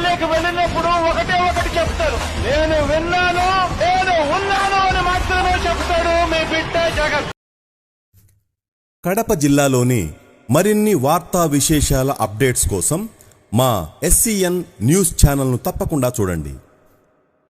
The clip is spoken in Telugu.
ప్రజల్లోకి వెళ్ళినప్పుడు ఒకటే ఒకటి చెప్తారు. నేను విన్నాను నేను ఉన్నాను అని మాత్రమే చెప్తాడు మీ బిడ్డ జగన్. కడప జిల్లాలోని మరిన్ని వార్తా విశేషాల అప్డేట్స్ కోసం మా ఎస్సీఎన్ న్యూస్ ఛానల్ను తప్పకుండా చూడండి.